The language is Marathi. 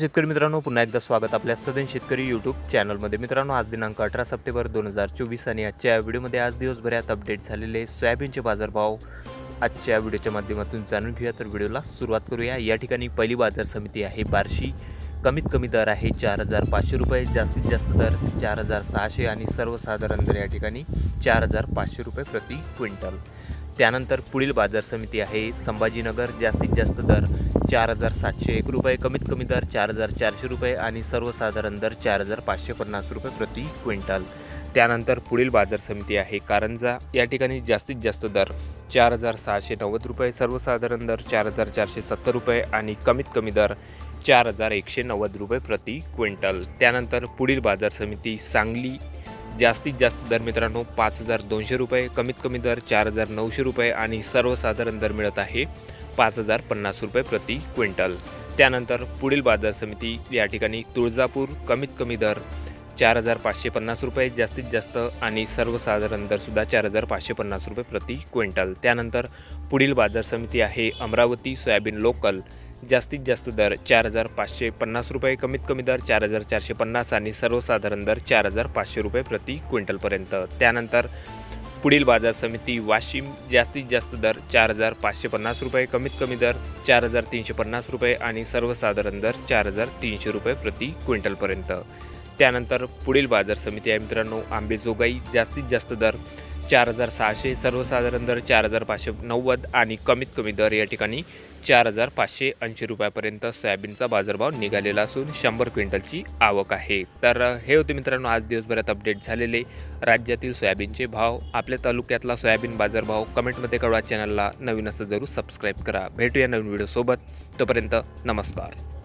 शेतकरी मित्रांनो पुन्हा एकदा स्वागत आपल्या सदन शेतकरी यूट्यूब चॅनलमध्ये मित्रांनो आज दिनांक अठरा सप्टेंबर दोन हजार चोवीस आणि आजच्या या व्हिडिओमध्ये आज दिवसभरात अपडेट झालेले सोयाबीनचे बाजारभाव. आजच्या व्हिडिओच्या माध्यमातून जाणून घेऊया तर व्हिडिओला सुरुवात करूया. या ठिकाणी पहिली बाजार समिती आहे बार्शी. कमीत कमी दर आहे चार हजार पाचशे रुपये जास्तीत जास्त दर चार हजार सहाशे आणि सर्वसाधारण दर या ठिकाणी चार हजार पाचशे रुपये प्रति क्विंटल. त्यानंतर पुढील बाजार समिती आहे. संभाजीनगर जास्तीत जास्त दर चार हजार सातशे एक रुपये कमीत कमी दर चार हजार चारशे रुपये आणि सर्वसाधारण दर चार हजार पाचशे पन्नास रुपये प्रति क्विंटल. त्यानंतर पुढील बाजार समिती आहे. कारंजा या ठिकाणी जास्तीत जास्त दर चार हजार सहाशे नव्वद रुपये सर्वसाधारण दर चार हजार चारशे सत्तर रुपये आणि कमीत कमी दर चार हजार एकशे नव्वद रुपये प्रति क्विंटल. त्यानंतर पुढील बाजार समिती सांगली जास्तीत जास्त दर मित्रांनो पाच हजार दोनशे रुपये कमीत कमी दर चार हजार नऊशे रुपये आणि सर्वसाधारण दर मिळत आहे पाच हजार पन्नास रुपये प्रति क्विंटल. त्यानंतर पुढील बाजार समिती या ठिकाणी तुळजापूर कमीत कमी दर चार हजार पाचशे पन्नास रुपये जास्तीत जास्त आणि सर्वसाधारण दरसुद्धा चार हजार पाचशे पन्नास रुपये प्रति क्विंटल. त्यानंतर पुढील बाजार समिती आहे अमरावती सोयाबीन लोकल. जास्तीत जास्त दर चार हजार पाचशे पन्नास रुपये कमीत कमी दर चार हजार चारशे पन्नास आणि सर्वसाधारण दर चार हजार पाचशे रुपये प्रति क्विंटलपर्यंत. त्यानंतर पुढील बाजार समिती वाशिम जास्तीत जास्त दर चार हजार पाचशे पन्नास रुपये कमीत कमी दर चार हजार तीनशे पन्नास रुपये आणि सर्वसाधारण दर चार हजार तीनशे रुपये प्रति क्विंटलपर्यंत. त्यानंतर पुढील बाजार समिती आहे मित्रांनो आंबेजोगाई. जास्तीत जास्त दर चार हजार सहाशे सर्वसाधारण दर चार हजार पाचशे नव्वद आणि कमीत कमी दर या ठिकाणी चार हजार पाचशे ऐंशी रुपयापर्यंत सोयाबीनचा बाजारभाव निघालेला असून शंभर क्विंटलची आवक आहे. तर हे होते मित्रांनो आज दिवसभरात अपडेट झालेले राज्यातील सोयाबीनचे भाव. आपल्या तालुक्यातला सोयाबीन बाजारभाव कमेंटमध्ये कळवा. चॅनलला नवीन असं जरूर सबस्क्राईब करा. भेटूया नवीन व्हिडिओसोबत. तोपर्यंत नमस्कार.